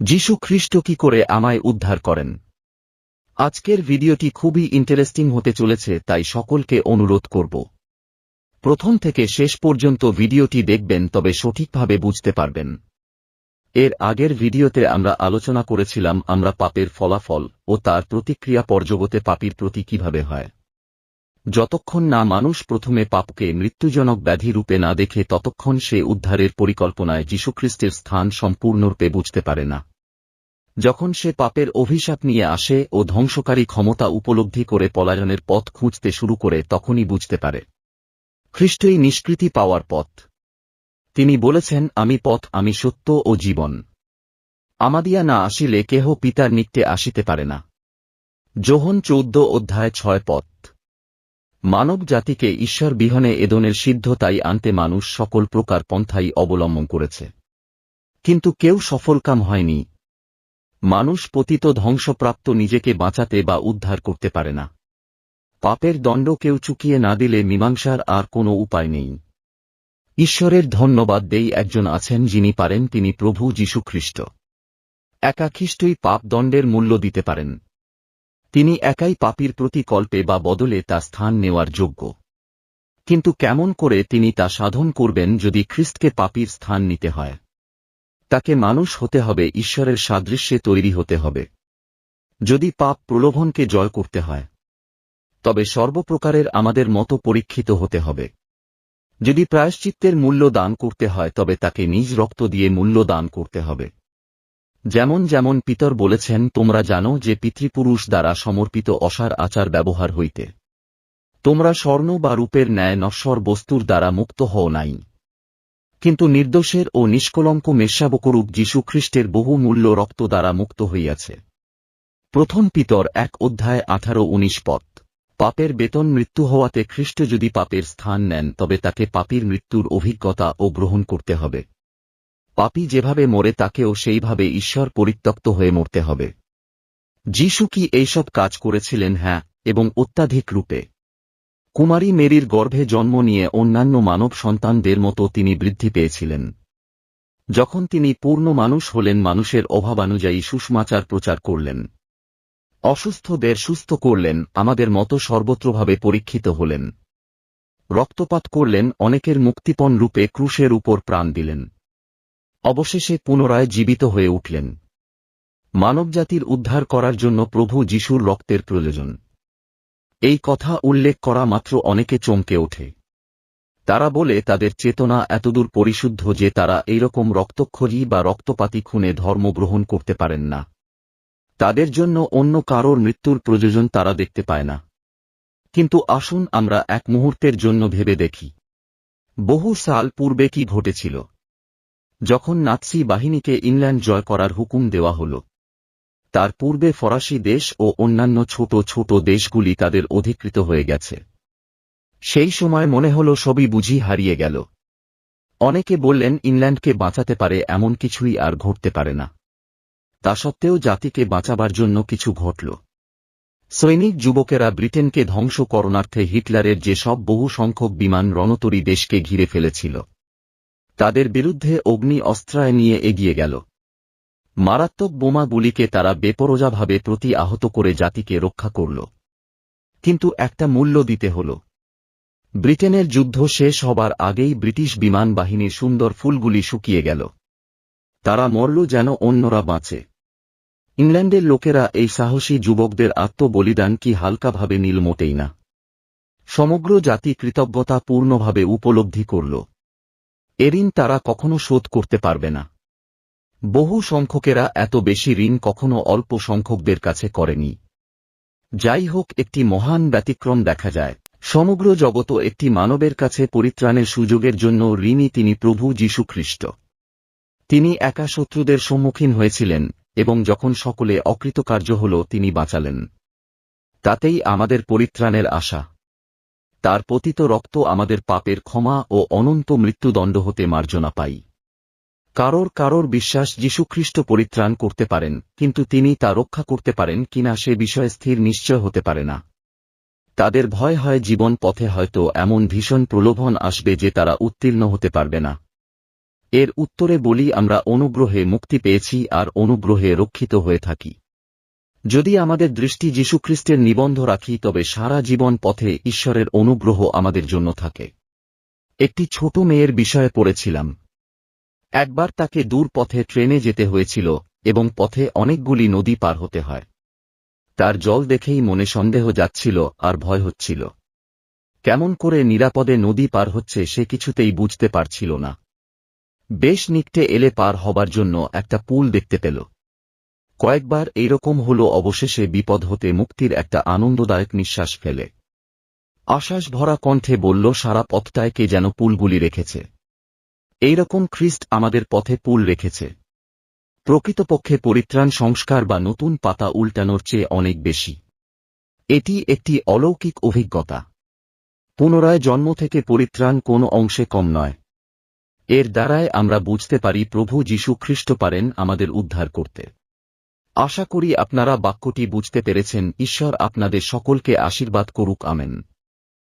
যীশু খ্রিস্ট কি করে আমায় উদ্ধার করেন? আজকের ভিডিওটি খুবই ইন্টারেস্টিং হতে চলেছে, তাই সকলকে অনুরোধ করব। প্রথম থেকে শেষ পর্যন্ত ভিডিওটি দেখবেন, তবে সঠিকভাবে বুঝতে পারবেন। এর আগের ভিডিওতে আমরা আলোচনা করেছিলাম, আমরা পাপের ফলাফল ও তার প্রতিক্রিয়া পর্যবতে পাপির প্রতি কীভাবে হয়। যতক্ষণ না মানুষ প্রথমে পাপকে মৃত্যুজনক ব্যাধি রূপে না দেখে, ততক্ষণ সে উদ্ধারের পরিকল্পনায় যীশুখ্রিস্টের স্থান সম্পূর্ণরূপে বুঝতে পারে না। যখন সে পাপের অভিশাপ নিয়ে আসে ও ধ্বংসকারী ক্ষমতা উপলব্ধি করে পলায়নের পথ খুঁজতে শুরু করে, তখনই বুঝতে পারে। খ্রিস্টই নিষ্কৃতি পাওয়ার পথ। তিনি বলেছেন, আমি পথ, আমি সত্য ও জীবন। আমাদিয়া না আসিলে কেহ পিতার নিত্যে আসিতে পারে না। যোহন চৌদ্দ অধ্যায় ছয় পথ। মানব জাতিকে ঈশ্বর বিহনে এদনের সিদ্ধতাই আনতে মানুষ সকল প্রকার পন্থাই অবলম্বন করেছে। কিন্তু কেউ সফলকাম হয়নি। মানুষ পতিত ধ্বংসপ্রাপ্ত নিজেকে বাঁচাতে বা উদ্ধার করতে পারে না। পাপের দণ্ড কেউ চুকিয়ে না দিলে মীমাংসার আর কোনো উপায় নেই। ঈশ্বরের ধন্যবাদ দেই একজন আছেন যিনি পারেন তিনি প্রভু যীশুখ্রিস্ট। একা খ্রিস্টই পাপ দণ্ডের মূল্য দিতে পারেন। তিনি একাই পাপির প্রতিকল্পে বা বদলে তা স্থান নেওয়ার যোগ্য। কিন্তু কেমন করে তিনি তা সাধন করবেন যদি খ্রিস্টকে পাপির স্থান নিতে হয়? তাকে মানুষ হতে হবে, ঈশ্বরের সাদৃশ্যে তৈরি হতে হবে। যদি পাপ প্রলোভনকে জয় করতে হয়, তবে সর্বপ্রকারের আমাদের মতো পরীক্ষিত হতে হবে। যদি প্রায়শ্চিত্তের মূল্য দান করতে হয়, তবে তাকে নিজ রক্ত দিয়ে মূল্য দান করতে হবে। যেমন যেমন পিতর বলেছেন, তোমরা জানো যে পিতৃপুরুষ দ্বারা সমর্পিত অসার আচার ব্যবহার হইতে। তোমরা স্বর্ণ বা রূপের ন্যায় নশ্বর বস্তুর দ্বারা মুক্ত হও নাই। কিন্তু নির্দোষের ও নিষ্কলঙ্ক মেষাবকরূপ যীশুখ্রিস্টের বহু মূল্য রক্ত দ্বারা মুক্ত হইয়াছে। প্রথম পিতর এক অধ্যায় আঠারো উনিশ পথ পাপের বেতন মৃত্যু হওয়াতে খ্রিস্ট যদি পাপের স্থান নেন, তবে তাকে পাপির মৃত্যুর অভিজ্ঞতা ও গ্রহণ করতে হবে। পাপি যেভাবে মরে, তাকেও সেইভাবে ঈশ্বর পরিত্যক্ত হয়ে মরতে হবে। যিশু কি এইসব কাজ করেছিলেন? হ্যাঁ এবং অত্যাধিক রূপে। কুমারী মেরির গর্ভে জন্ম নিয়ে অন্যান্য মানব সন্তানদের মতো তিনি বৃদ্ধি পেয়েছিলেন। যখন তিনি পূর্ণ মানুষ হলেন, মানুষের অভাবানুযায়ী সুষমাচার প্রচার করলেন। অসুস্থদের সুস্থ করলেন, আমাদের মতো সর্বত্রভাবে পরীক্ষিত হলেন। রক্তপাত করলেন, অনেকের মুক্তিপণ রূপে ক্রুশের উপর প্রাণ দিলেন। অবশেষে পুনরায় জীবিত হয়ে উঠলেন। মানবজাতির উদ্ধার করার জন্য প্রভু যিশুর রক্তের প্রয়োজন। এই কথা উল্লেখ করা মাত্র অনেকে চমকে ওঠে। তারা বলে, তাদের চেতনা এতদূর পরিশুদ্ধ যে তারা এইরকম রক্তক্ষরী বা রক্তপাতি খুনে ধর্ম গ্রহণ করতে পারেন না। তাদের জন্য অন্য কারোর মৃত্যুর প্রয়োজন তারা দেখতে পায় না। কিন্তু আসুন আমরা এক মুহূর্তের জন্য ভেবে দেখি। বহু সাল পূর্বে কি ঘটেছিল? যখন নাৎসি বাহিনীকে ইংল্যান্ড জয় করার হুকুম দেওয়া হল। তার পূর্বে ফরাসি দেশ ও অন্যান্য ছোট ছোট দেশগুলি তাদের অধিকৃত হয়ে গেছে। সেই সময় মনে হল সবই বুঝি হারিয়ে গেল। অনেকে বললেন, ইংল্যান্ডকে বাঁচাতে পারে এমন কিছুই আর ঘটতে পারে না। তা সত্ত্বেও জাতিকে বাঁচাবার জন্য কিছু ঘটল। সৈনিক যুবকেরা ব্রিটেনকে ধ্বংস করণার্থে হিটলারের যে সব বহু সংখ্যক বিমান রণতরী দেশকে ঘিরে ফেলেছিল। তাদের বিরুদ্ধে অগ্নি অস্ত্রায় নিয়ে এগিয়ে গেল। মারাত্মক বোমাগুলিকে তারা বেপরোজাভাবে প্রতি আহত করে জাতিকে রক্ষা করল। কিন্তু একটা মূল্য দিতে হল। ব্রিটেনের যুদ্ধ শেষ হবার আগেই ব্রিটিশ বিমান বাহিনীর সুন্দর ফুলগুলি শুকিয়ে গেল। তারা মরল যেন অন্যরা বাঁচে। ইংল্যান্ডের লোকেরা এই সাহসী যুবকদের আত্মবলিদান কি হালকাভাবে নীল মোটেই না। সমগ্র জাতি কৃতজ্ঞতা পূর্ণভাবে উপলব্ধি করল। এ ঋণ তারা কখনো শোধ করতে পারবে না। বহু সংখ্যকেরা এত বেশি ঋণ কখনো অল্প সংখ্যকদের কাছে করেনি। যাই হোক, একটি মহান ব্যতিক্রম দেখা যায়। সমগ্র জগত একটি মানবের কাছে পরিত্রাণের সুযোগের জন্য ঋণী তিনি প্রভু যীশুখ্রিস্ট তিনি একা শত্রুদের সম্মুখীন হয়েছিলেন এবং যখন সকলে অকৃতকার্য হল, তিনি বাঁচালেন। তাতেই আমাদের পরিত্রাণের আশা। তার পতিত রক্ত আমাদের পাপের ক্ষমা ও অনন্ত মৃত্যুদণ্ড হতে মার্জনা পাই কারোর কারোর বিশ্বাস যীশুখ্রিস্ট পরিত্রাণ করতে পারেন, কিন্তু তিনি তা রক্ষা করতে পারেন কিনা সে বিষয়ে স্থির নিশ্চয় হতে পারে না। তাদের ভয় হয় জীবন পথে হয়তো এমন ভীষণ প্রলোভন আসবে যে তারা উত্তীর্ণ হতে পারবে না। এর উত্তরে বলি, আমরা অনুগ্রহে মুক্তি পেয়েছি আর অনুগ্রহে রক্ষিত হয়ে থাকি। যদি আমাদের দৃষ্টি যীশুখ্রিস্টের নিবন্ধ রাখি, তবে সারা জীবন পথে ঈশ্বরের অনুগ্রহ আমাদের জন্য থাকে। একটি ছোট মেয়ের বিষয়ে পড়েছিলাম। একবার তাকে দূর পথে ট্রেনে যেতে হয়েছিল, এবং পথে অনেকগুলি নদী পার হতে হয়। তার জল দেখেই মনে সন্দেহ যাচ্ছিল আর ভয় হচ্ছিল। কেমন করে নিরাপদে নদী পার হচ্ছে সে কিছুতেই বুঝতে পারছিল না। বেশ নিকটে এলে পার হবার জন্য একটা পুল দেখতে পেল। কয়েকবার এইরকম হল অবশেষে বিপদ হতে মুক্তির একটা আনন্দদায়ক নিঃশ্বাস ফেলে। আশ্বাস ভরা কণ্ঠে বলল, সারা পথটায় কে যেন পুলগুলি রেখেছে। এইরকম খ্রিস্ট আমাদের পথে পুল রেখেছে। প্রকৃতপক্ষে পরিত্রাণ সংস্কার বা নতুন পাতা উল্টানোর চেয়ে অনেক বেশি। এটি একটি অলৌকিক অভিজ্ঞতা। পুনরায় জন্ম থেকে পরিত্রাণ কোনো অংশে কম নয়। এর দ্বারায় আমরা বুঝতে পারি প্রভু যীশু খ্রিস্ট পারেন আমাদের উদ্ধার করতে। আশা করি আপনারা বাক্যটি বুঝতে পেরেছেন, ঈশ্বর আপনাদের সকলকে আশীর্বাদ করুক, আমেন।